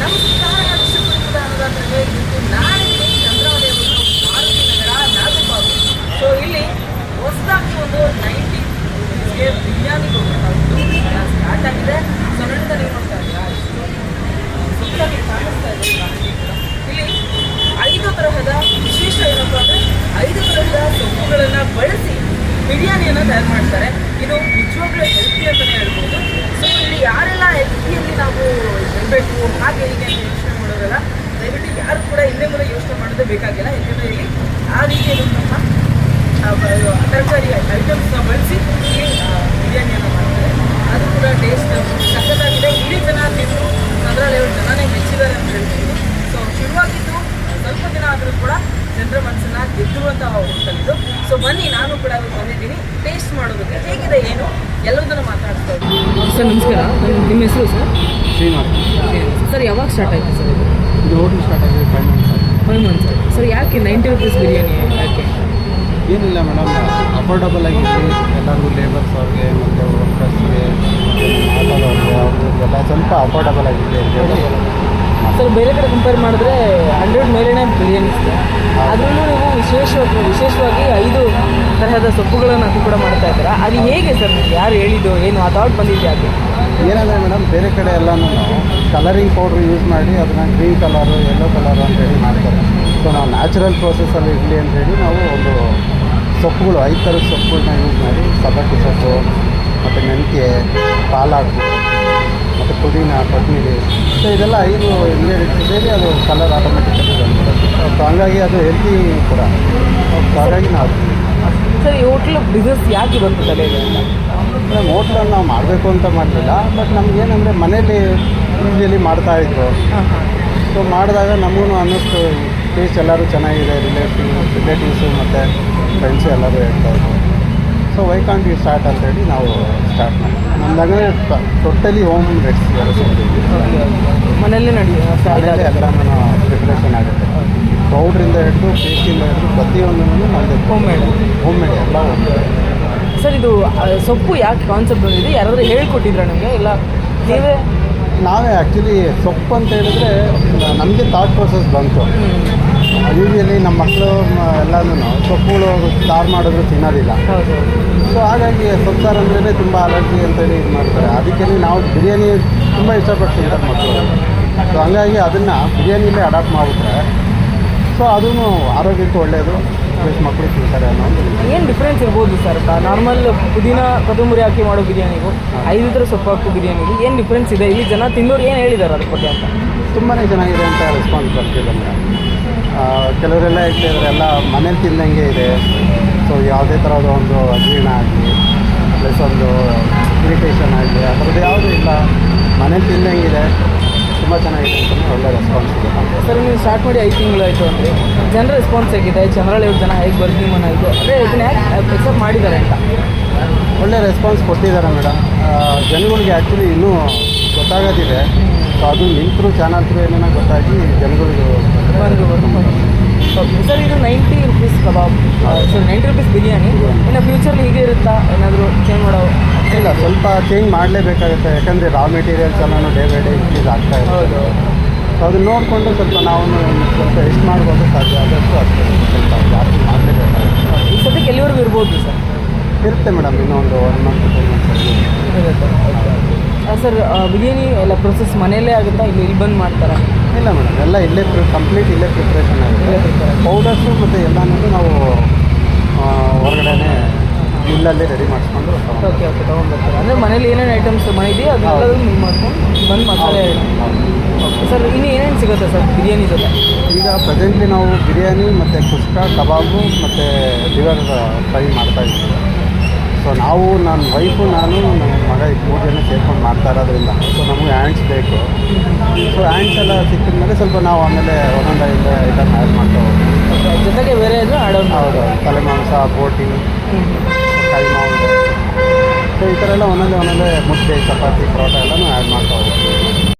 ಇವತ್ತು ನಾಳೆ ನಗರ ಸೊ ಇಲ್ಲಿ ಹೊಸದಾಗಿ ಒಂದು ಆಗಿದೆ. ಇಲ್ಲಿ ಐದು ತರಹದ ವಿಶೇಷ ಏನಪ್ಪ ಅಂದರೆ ಐದು ಬಳಸಿ ಬಿರಿಯಾನಿಯನ್ನು ತಯಾರು ಮಾಡ್ತಾರೆ. ಇದು ನಿಜವಾಗ್ಲೂ ಹೆಲ್ತಿ ಅಂತಲೇ ಹೇಳ್ಬೋದು ಸೊ ಇಲ್ಲಿ ಯಾರೆಲ್ಲ ಹೆಲ್ತಿಯಲ್ಲಿ ನಾವು ಇರಬೇಕು ಹಾಗೆ ಹೀಗೆ ಯೋಚನೆ ಮಾಡೋದಲ್ಲ. ದಯವಿಟ್ಟು ಯಾರು ಕೂಡ ಹಿಂದೆ ಮುಂದೆ ಯೋಚನೆ ಮಾಡೋದೇ ಬೇಕಾಗಿಲ್ಲ. ಯಾಕಂದ್ರೆ ಇಲ್ಲಿ ಆ ರೀತಿ ಬ- ತರಕಾರಿ ಐಟಮ್ಸ್ನ ಬಳಸಿ ಬಿರಿಯಾನಿಯನ್ನು ಮಾಡ್ತಾರೆ. ಅದು ಕೂಡ ಟೇಸ್ಟ್ ಸಕ್ಕತ್ತಾಗಿದೆ ಇಡೀ ಜನ ತಿಂದು ಅದರಲ್ಲಿ ಜನನೇ ಮೆಚ್ಚಿದ್ದಾರೆ ಅಂತ ಹೇಳ್ಬೋದು. ಸೊ ಶುರುವಾಗಿದ್ದು ಸ್ವಲ್ಪ ದಿನ ಆದರೂ ಕೂಡ ಜನರ ಮನಸ್ಸನ್ನ ಗೆದ್ದಿರುವಂತಹ ಹೋಟೆಲ್ ಇದು. ಸೊ ಬನ್ನಿ, ನಾನು ಕೂಡ ಬಂದಿದ್ದೀನಿ. ಟೇಸ್ಟ್ ಮಾಡೋದಕ್ಕೆ ಹೇಗಿದೆ, ಏನು? ಎಲ್ಲದನ್ನು ಮಾತಾಡ್ತಾ ಸರ್ ನಮಸ್ಕಾರ. ನಿಮ್ಮ ಹೆಸರು ಸರ್? ಶ್ರೀನಾಥ್ ಸರ್ ಯಾವಾಗ ಸ್ಟಾರ್ಟ್ ಆಯಿತು ಸರ್ ಇದು? ಹೋಟೆಲ್ ಸ್ಟಾರ್ಟ್ ಆಗಿದೆ five months five months sir ಯಾಕೆ ನೈಂಟಿ ರುಪೀಸ್ ಬಿರಿಯಾನಿ ಯಾಕೆ ಏನಿಲ್ಲ ಮೇಡಮ್ ಅಫೋರ್ಡಬಲ್ ಆಗಿದೆ ಎಲ್ಲರಿಗೂ ಲೇಬರ್ಸ್ ಅವ್ರಿಗೆ ಮತ್ತು ವರ್ಕರ್ಸ್ಗೆ ಮಾತಾಡೋರಿಗೆ ಅವ್ರಿಗೆಲ್ಲ ಸ್ವಲ್ಪ ಅಫೋರ್ಡಬಲ್ ಆಗಿದೆ ಸರ್ ಬೇರೆ ಕಡೆ ಕಂಪೇರ್ ಮಾಡಿದ್ರೆ ಹಂಡ್ರೆಡ್ ಮೇಲಿನ ಬಿರಿಯಾನಿ ಇದೆ ಅದರಲ್ಲೂ ನೀವು ವಿಶೇಷವಾಗಿ ವಿಶೇಷವಾಗಿ ಐದು ತರಹದ ಸೊಪ್ಪುಗಳನ್ನು ಕೂಡ ಮಾಡ್ತಾ ಇದ್ದಾರೆ. ಅದು ಹೇಗೆ ಸರ್ ಯಾರು ಹೇಳಿದ್ದು, ಏನು ಆ ಥಾಟ್ ಬಂದಿದ್ದು ಅದು? ಏನಂದರೆ ಮೇಡಮ್, ಬೇರೆ ಕಡೆ ಎಲ್ಲನೂ ಕಲರಿಂಗ್ ಪೌಡ್ರ್ ಯೂಸ್ ಮಾಡಿ ಅದನ್ನ ಗ್ರೀನ್ ಕಲರು ಯೆಲ್ಲೋ ಕಲರು ಅಂತ ಹೇಳಿ ಮಾಡ್ತಾರೆ. ಸೊ ನಾವು ನ್ಯಾಚುರಲ್ ಪ್ರೋಸೆಸ್ಸಲ್ಲಿ ಇರಲಿ ಅಂತ ಹೇಳಿ ನಾವು ಒಂದು ಸೊಪ್ಪುಗಳು ಐದು ಥರದ ಸೊಪ್ಪುಗಳನ್ನ ಯೂಸ್ ಮಾಡಿ, ಸಬ್ಬಕ್ಕಿ ಸೊಪ್ಪು, ಮತ್ತು ಮೆಂತ್ಯ ಪಾಲಾಕು, ಮತ್ತು ಪುದೀನ ಕೊತ್ತಂಬರಿ ಸೊ ಇದೆಲ್ಲ ಐದು ಇಂಗ್ರೀಡಿಯೆಂಟ್ಸ್ ಸೇರಿ ಅದು ಕಲರ್ ಆಟೋಮೆಟಿಕ್ ಸೊ ಹಂಗಾಗಿ ಅದು ಹೆಲ್ತಿ ಕೂಡ. ಹಾಗಾಗಿ ನಾವು ಸರ್ ಈ ಹೋಟ್ಲ್ ಬಿಸ್ನೆಸ್ ಯಾಕೆ ಬಂತು ಅಂತ? ಮೇಡಮ್ ಹೋಟ್ಲನ್ನು ನಾವು ಮಾಡಬೇಕು ಅಂತ ಮಾಡಲಿಲ್ಲ ಬಟ್ ನಮ್ಗೇನಂದರೆ ಮನೇಲಿ ಯೂಶಲಿ ಮಾಡ್ತಾಯಿದ್ರು ಸೊ ಮಾಡಿದಾಗ ನಮಗೂ ಅನ್ನಿಸ್ತು ಟೇಸ್ಟ್ ಎಲ್ಲರೂ ಚೆನ್ನಾಗಿದೆ ರಿಲೇಟಿವ್ ರಿಲೇಟಿವ್ಸು ಮತ್ತು ಫ್ರೆಂಡ್ಸು ಎಲ್ಲರೂ ಹೇಳ್ತಾಯಿದ್ರು so why can't you start ಅಂತೇಳಿ ನಾವು ಸ್ಟಾರ್ಟ್ ಮಾಡಿ ನಮ್ದಂಗೆ ಟೋಟಲಿ ಹೋಮ್ ರೆಡ್ಸ್ ಮನೆಯಲ್ಲೇ ನಡೆಯುತ್ತೆ ಎಲ್ಲ ಎಲ್ಲನೂ ಪ್ರಿಪ್ರೇಷನ್ ಆಗುತ್ತೆ. ಪೌಡ್ರಿಂದ ಹಿಡಿದು ಪೇಸ್ಟಿಂದ ಹಿಡಿದು ಪ್ರತಿಯೊಂದನ್ನು ನಮ್ಮದು ಹೋಮ್ ಮೇಡ್ ಹೋಮ್ ಮೇಡ್ ಎಲ್ಲ ಹೋಮ್ ಸರ್ ಇದು ಆ, ಸೊಪ್ಪು ಯಾಕೆ ಕಾನ್ಸೆಪ್ಟ್ ಬಂದಿದೆ? ಯಾರಾದರೂ ಹೇಳ್ಕೊಟ್ಟಿದ್ರ ನಮಗೆ? ಇಲ್ಲ ನೀವೇ? ನಾವೇ ಆ್ಯಕ್ಚುಲಿ ಸೊಪ್ಪು ಅಂತ ಹೇಳಿದ್ರೆ ನಮಗೆ ಥಾಟ್ ಪ್ರೊಸೆಸ್ ಬಂತು. ಯೂಶಲಿ ನಮ್ಮ ಮಕ್ಕಳು ಎಲ್ಲನೂ ಸೊಪ್ಪುಗಳು ಸಾರು ಮಾಡಿದ್ರು ತಿನ್ನೋದಿಲ್ಲ. ಹೌದು. ಸೊ ಹಾಗಾಗಿ ಸೊಪ್ಪು ಸಾರು ಅಂದ್ರೆ ತುಂಬ ಅಲರ್ಜಿ ಅಂತೇಳಿ ಇದು ಮಾಡ್ತಾರೆ. ಅದಕ್ಕೆ ನಾವು ಬಿರಿಯಾನಿ ತುಂಬ ಇಷ್ಟಪಟ್ಟು ತಿಂತಾರೆ ಮಕ್ಕಳು ಸೊ ಹಂಗಾಗಿ ಅದನ್ನು ಬಿರಿಯಾನಿಲೇ ಅಡಾಪ್ಟ್ ಮಾಡಿಬಿಟ್ರೆ ಸೊ ಅದೂ ಆರೋಗ್ಯಕ್ಕೆ ಒಳ್ಳೆಯದು ಪ್ಲಸ್ ಮಕ್ಕಳು ತಿಂತಾರೆ ಅನ್ನೋ ಒಂದು ಏನು ಡಿಫ್ರೆನ್ಸ್ ಇರ್ಬೋದು ಸರ್ ನಾರ್ಮಲ್ ಪುದೀನ ಕೊತ್ತಂಬರಿ ಹಾಕಿ ಮಾಡೋ ಬಿರಿಯಾನಿಗೂ ಐದು ಥರ ಸೊಪ್ಪು ಹಾಕೋ ಬಿರಿಯಾನಿಗೂ ಏನು ಡಿಫ್ರೆನ್ಸ್ ಇದೆ? ಇಲ್ಲಿ ಜನ ತಿನ್ನೋರು ಏನು ಹೇಳಿದ್ದಾರೆ ಅದ್ರ ಬಗ್ಗೆ ಅಂತ? ತುಂಬಾ ಚೆನ್ನಾಗಿದೆ ಅಂತ ರೆಸ್ಪಾನ್ಸ್ ಬರ್ತಿದೆ ಕೆಲವರೆಲ್ಲ ಹೇಳ್ತಿದ್ದಾರೆ ಎಲ್ಲ ಮನೇಲಿ ತಿಂದಂಗೆ ಇದೆ. ಸೊ ಯಾವುದೇ ಥರದ ಒಂದು ಅಜೀರ್ಣ ಆಗಲಿ ಪ್ಲಸ್ ಒಂದು ಇರಿಟೇಷನ್ ಆಗಲಿ ಆ ಥರದ್ದು ಯಾವುದೂ ಇಲ್ಲ. ಮನೇಲಿ ತಿಂದಂಗಿದೆ ತುಂಬ ಚೆನ್ನಾಗಿದೆ ಅಂತ ಒಳ್ಳೆ ರೆಸ್ಪಾನ್ಸ್ ಇದೆ. ಸರ್ ನೀವು ಸ್ಟಾರ್ಟ್ ಮಾಡಿ ಐದು ತಿಂಗಳಾಯಿತು ಅಂದರೆ ಜನರ ರೆಸ್ಪಾನ್ಸ್ ಹೇಗಿದೆ? ಜನರಲ್ಲಿ ಜನ ಹೇಗೆ ಬರ್ತೀವಿ ಇದು ಅಂದರೆ ಇದನ್ನ ಯಾಕೆ ಎಕ್ಸೆಪ್ಟ್ ಮಾಡಿದ್ದಾರೆ ಅಂತ? ಒಳ್ಳೆ ರೆಸ್ಪಾನ್ಸ್ ಕೊಟ್ಟಿದ್ದಾರೆ ಮೇಡಮ್ ಜನಗಳಿಗೆ ಆ್ಯಕ್ಚುಲಿ ಇನ್ನೂ ಗೊತ್ತಾಗೋದಿದೆ. ಸೊ ಅದು ನಿಮ್ಮ ಥ್ರೂ ಚಾನಲ್ ಥ್ರೂ ಏನೋ ಗೊತ್ತಾಗಿ ಜನಗಳಿಗೆ ಓಕೆ ಸರ್ ಇದು ninety rupees kebab. Sir ninety rupees biryani. ಇನ್ನು ಫ್ಯೂಚರ್ ಹೀಗೆ ಇರುತ್ತಾ? ಏನಾದರೂ ಚೇಂಜ್ ಮಾಡೋ ಇಲ್ಲ ಸ್ವಲ್ಪ ಚೇಂಜ್ ಮಾಡಲೇಬೇಕಾಗುತ್ತೆ. ಯಾಕಂದರೆ ರಾ ಮೆಟೀರಿಯಲ್ಸ್ ಎಲ್ಲನೂ ಡೇ ಬೈ ಡೇ ಇನ್ಕ್ರೀಸ್ ಆಗ್ತಾ ಇದೆ ಸೊ ಅದನ್ನ ನೋಡಿಕೊಂಡು ಸ್ವಲ್ಪ ನಾವು ಸ್ವಲ್ಪ ಎಷ್ಟು ಮಾಡ್ಬೋದು ಸಾಧ್ಯ. ಆದಷ್ಟು ಅಷ್ಟು. ಸ್ವಲ್ಪ ಜಾಸ್ತಿ ಮಾಡಲೇಬೇಕಾಗುತ್ತೆ. ಈ ಸದ್ಯಕ್ಕೆ ಎಲ್ಲಿವರೆಗೂ ಇರ್ಬೋದು ಸರ್? ಇರುತ್ತೆ ಮೇಡಮ್ ಇನ್ನೊಂದು one month two months sir biryani ಎಲ್ಲ ಪ್ರೊಸೆಸ್ ಮನೆಯಲ್ಲೇ ಆಗುತ್ತಾ? ಇಲ್ಲಿ ಇಲ್ಲಿ ಬಂದು ಮಾಡ್ತಾರಾ? ಇಲ್ಲ ಮೇಡಮ್ ಎಲ್ಲ ಇಲ್ಲೇ ಪ್ರಿ ಕಂಪ್ಲೀಟ್ ಇಲ್ಲೇ ಪ್ರಿಪ್ರೇಷನ್ ಆಗುತ್ತೆ. ಪೌಡರ್ಸು ಮತ್ತು ಎಲ್ಲನೂ ನಾವು ಹೊರಗಡೆನೆ ಮಿಲ್ಲಲ್ಲಿ ರೆಡಿ ಮಾಡಿಸ್ಕೊಂಡು ಓಕೆ ಓಕೆ ತೊಗೊಂಡ್ಬರ್ತಾರೆ? ಅಂದರೆ ಮನೇಲಿ ಏನೇನು ಐಟಮ್ಸ್ ಮನೆ ಇದೆಯೋ ಅದನ್ನೆಲ್ಲದೂ ಮಿಲ್ ಮಾಡ್ಕೊಂಡು ಬಂದು ಮಸಾಲೆ ಓಕೆ ಸರ್ ಇನ್ನು ಏನೇನು ಸಿಗುತ್ತೆ ಸರ್ ಬಿರಿಯಾನಿ ಜೊತೆ? ಈಗ ಪ್ರೆಸೆಂಟ್ಲಿ ನಾವು ಬಿರಿಯಾನಿ ಮತ್ತು ಕುಷ್ಕ ಕಬಾಬು ಮತ್ತು ಲಿವರ್ ಫ್ರೈ ಮಾಡ್ತಾ ಇದ್ದೀವಿ. ಸೊ ನಾವು ನನ್ನ ವೈಫು ನಾನು ನನ್ನ ಮಗ ಈ ಮೂರು ಜನ ಸೇರ್ಕೊಂಡು ಮಾಡ್ತಾ ಇರೋದ್ರಿಂದ ಸೊ ನಮಗೆ ಆ್ಯಂಡ್ಸ್ ಬೇಕು. ಸೊ ಆ್ಯಂಡ್ಸ್ ಎಲ್ಲ ಸಿಕ್ಕಿದ ಮೇಲೆ ಸ್ವಲ್ಪ ನಾವು ಆಮೇಲೆ ಒಂದೊಂದು ಐದು ಐಟಮ್ ಆ್ಯಡ್ ಮಾಡ್ತಾ ಹೋಗ್ತೀವಿ. ಜೊತೆಗೆ ಬೇರೆ ಆ್ಯಡ್ ಹೌದು ತಲೆ ಮಾಂಸ ಬೋಟಿ. ಕೈ ಮಾಂಸ ಸೊ ಈ ಥರ ಎಲ್ಲ ಒಂದೊಂದೇ ಒಂದೊಂದೇ ಮುದ್ದೆ, ಚಪಾತಿ, ಪರೋಟ ಎಲ್ಲನೂ ಆ್ಯಡ್ ಮಾಡ್ತಾ ಹೋಗ್ತೀವಿ.